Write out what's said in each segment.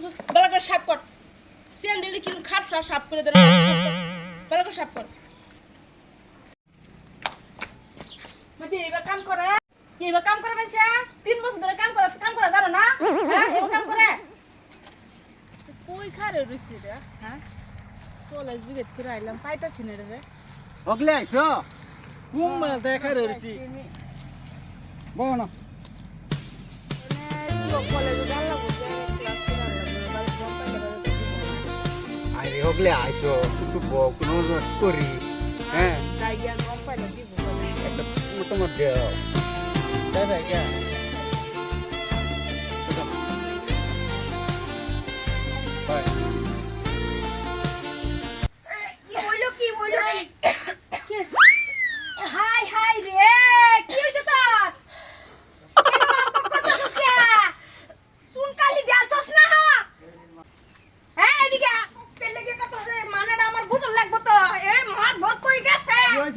কিছু বেলা করে সাফ কর। স্যান্ডেল সাফ করে দে বেলা করে সাফ কর। মাঝে এবার কাম করে এবার কাম করে মাঝে তিন বছর ধরে কাম করে কাম করে জানো না? হ্যাঁ এবার কাম করে। কই খারে রইছি রে? হ্যাঁ? কলেজ বিগেট করে আইলাম পাইতাছি না রে ওগলে আইসো? ঘুম দেখা রয়েছি বলো না। কলেজে সকলে আইসো একটু কোনো করি হ্যাঁ একটা মোটামুটি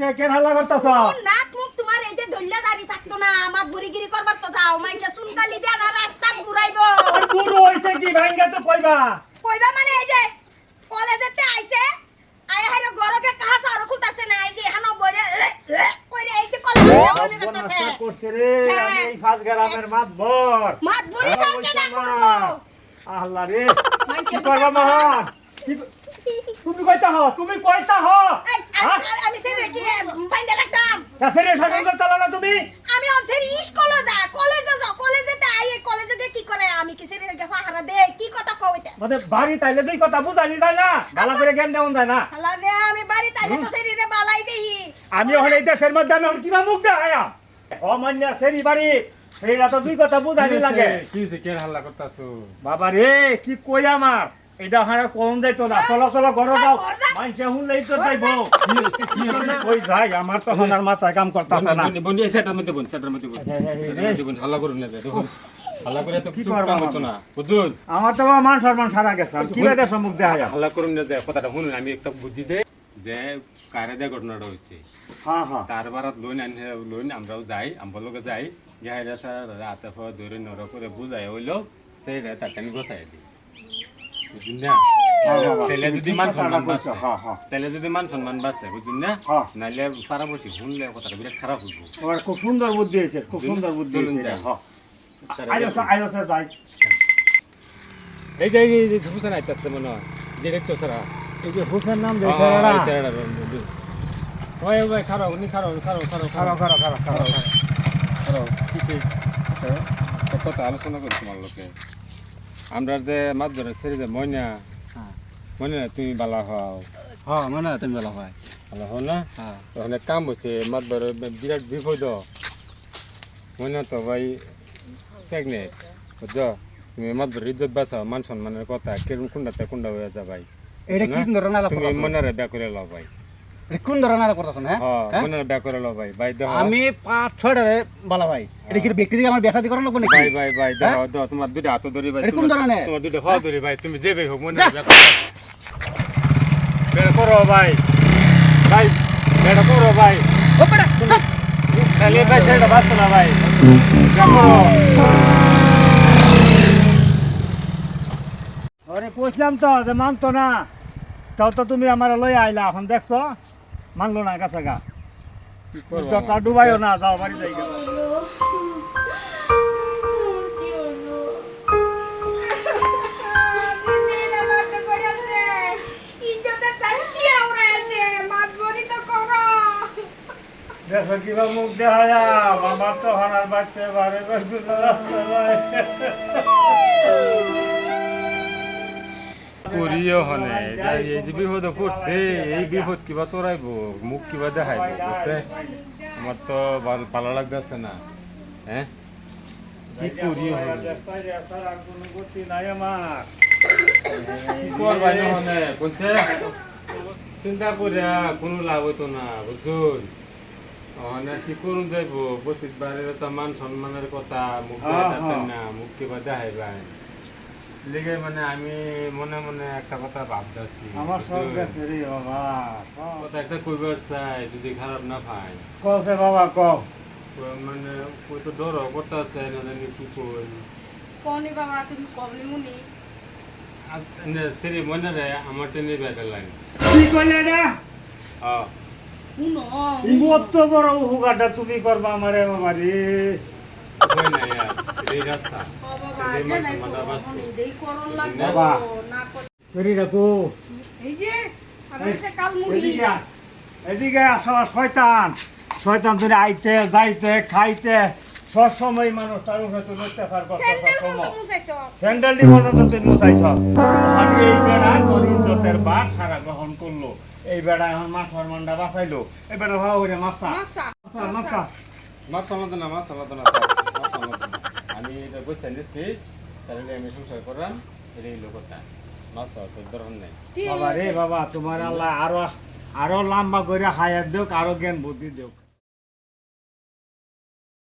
কইছে কেন হাল্লা করতাছ? নাক মুখ তোমার এই যে ধইলা দাঁড়ি থাকতো না আমার বুড়িগিরি করবার তো যাও মাইনটা শুন কালি দেয়া না রাস্তা ঘুরাইবো। গুরু হইছে কি ভাঙ্গা তো কইবা? কইবা মানে এই যে কলেজেতে আইছে আয় হাইলো ঘরকে কাহা সারো খুলতাছে না এই যে হানো বইরে কইরে এই যে কলেজে মনে করতেছে করছে রে হ্যাঁ। আমি এই ফাঁস গ্রামের মাত ভর মাত বুড়ি হ্যাঁ, সরকে না করব। আল্লাহ রে কি করবা মহান? তুমি কইতা হ তুমি কইতা হ হ্যাঁ? আমি- আমি সে বেটি বাইন্দা রাখতাম কাছে রে সাগর চালা না তুমি? আমি অনসের স্কুলে যা কলেজে যা কলেজে তে আই কলেজে গিয়ে কি করে? আমি কি সেরে রেখে ফাহারা দে কি কথা এটা? মানে বাড়ি তাইলে দুই কথা বুঝানি তাই না? ভালো করে জ্ঞান দেওয়া যায় না? শালা রে আমি বাড়ি তাইলে তো সেরে বালাই দেই। আমি ওখানে এই দেশের মধ্যে আমি কিবা মুখ দেখায়া অমান্য সেরি বাড়ি সেইটা তো দুই কথা বুঝানি লাগে। কি কে হাল্লা করতাছো? বাবা রে কি কই আমার? এটা ওখানে কম যাইতো না চলো চলো ঘর যা। মানুষে শুনলেই তো যাইব। কই যাই আমার তো হনার মাথায় কাম করতেছে না। বন্ধু সেটার মধ্যে সেটার মধ্যে বোন। মধ্যে বোন হাল্লা করুন না হাল্লা করে তো কি কাম আমি? হতো না। বুঝুন? আমার তো মান সম্মান সারা গেছে কি লাগে সম্মুখ দেখা হাল্লা করুন না যে কথাটা শুনুন আমি একটা বুদ্ধি দে যে কারে দিয়ে ঘটনাটা হয়েছে। হ্যাঁ হ্যাঁ। তার বারাত লোন আনি লোন আমরাও যাই আমার লোকে যাই। যাই স্যার রাতে ফ ধরে নর করে বুঝাই হইল সেই তার টানি বসাই দিই। বুঝুন না? হ্যাঁ, বাবা, তাহলে তুমি যদি মান সম্মান কইছো, বাঁচে হ্যাঁ, হ্যাঁ। তাহলে যদি মান সম্মান বাঁচে বুঝুন না? হ্যাঁ। নাইলে পাড়াপড়শি শুনলে কথাটা বিরাট খারাপ হইব। ওর খুব সুন্দর বুদ্ধি হয়েছে খুব সুন্দর বুদ্ধি হয়েছে। হ্যাঁ। আইসে। যাই। এই যে এই যে ঝুপুসান আইতাছে মনে হয়। যে দেখতো সারা। এই যে হুসেন নাম হ্যাঁ, দিয়েছে এরা। ওই খারাপ উনি খারাপ খারাপ খারাপ খারাপ। খারাপ খারাপ খারাপ খারাপ কথা আলোচনা করি তোমার লোকে। আমরা যে মাছ ধরে ছেড়ে যে ময়না মইনা তুমি বালা হও। হ্যাঁ মনে হয় তুমি বলা ভাই ভালো হও না? হ্যাঁ। তখন কাম হচ্ছে মাছ ধরে বিরাট বিপদ। ময়না তো ভাই প্রেগনেন্ট বুঝছ তুমি মাছ ধরে ইজ্জত বাঁচাও মান সম্মানের কথা কেরম কুন্ডাতে কুন্ডা হয়ে যা ভাই। এটা কি ধরনের তুমি মনারে ব্যাক করে লও ভাই। কোন ধরনের করতেছেন হ্যাঁ? হ্যাঁ? মনারে ব্যাক করে ভাই? ভাই দেখো। আমি পাঁচ ছয়টারে বালা ভাই। এটা কি ব্যক্তি থেকে আমার ব্যবসা করানো লাগবে নাকি? ভাই ভাই ভাই দেখো দেখো তোমার দুইটা হাত ধরি ভাই কোন ধরনের? তোমার দুইটা হাত ধরি ভাই তুমি যে ভাই হোক মনে ব্যাক বের করো ভাই। ভাই বের করো ভাই। ও বেটা তাহলে ভাই সেটা বাঁচত না ভাই। ব্যাক আরে কইছিলাম তো যে মানতো না। তাও তো তুমি আমার লই আইলা এখন দেখছ? মানলো না কাছা গা। তা ডুবাইও না যাও বাড়ি যাই। দেখো কিবা মুখ দেখা যা আমার তো হানার বারে পারে করিও হনে। এই যে বিপদে পড়ছে, এই বিপদ কিবা তোরাইব, মুখ কিবা দেখাইব, বুঝছে? আমার তো ভালো লাগতেছে না হ্যাঁ? কি করিও হনে? কি করবাই বলছে, চিন্তা করিয়া কোনো লাভ হইতো না বুঝুন অনে কি করুন যাইব? বসিত বাড়ির মান সম্মানের কথা, মুখ। না, মুখ কিবা দেখাইবাই লিগে মানে আমি মনে মনে একটা কথা ভাবতেছি। আমার সব গেছে রে বাবা সব কথা একটা কইবার চাই যদি খারাপ না পাই। কছে বাবা ক মানে কই তো ডর আছে না জানি কি কই। কনি বাবা তুমি কমনি মুনি। সেরি মনে রে আমার টেনে বেড়ে লাইন কি কইলে না হ্যাঁ শুনো। কত বড় হুগাটা তুমি করবা আমারে বাবা রে। বাবা। না এদিকে শয়তান। শয়তান তুমি আইতে যাইতে খাইতে। সব সময় মানুষ তার উপরে তুমি অত্যাচার করতে পর্যন্ত আমি এই বেড়া তোর ইজ্জতের বার সারা গ্রহণ করল। এই বেড়া এখন মাছ মান্ডা বাঁচাইলো। এই বেড়া ভালো করে মাছা। মাছা না মাছ। চালাতো না মাছ চালাতো না আমি বুঝছেন নিচ্ছি তাহলে আমি সংসার করলাম এই লোকটা কথা। মাছ আছে ধরন নাই। বাবা রে বাবা তোমার আল্লাহ আরও আরও লম্বা করে হায়াত দেওক আরও জ্ঞান বুদ্ধি দেওক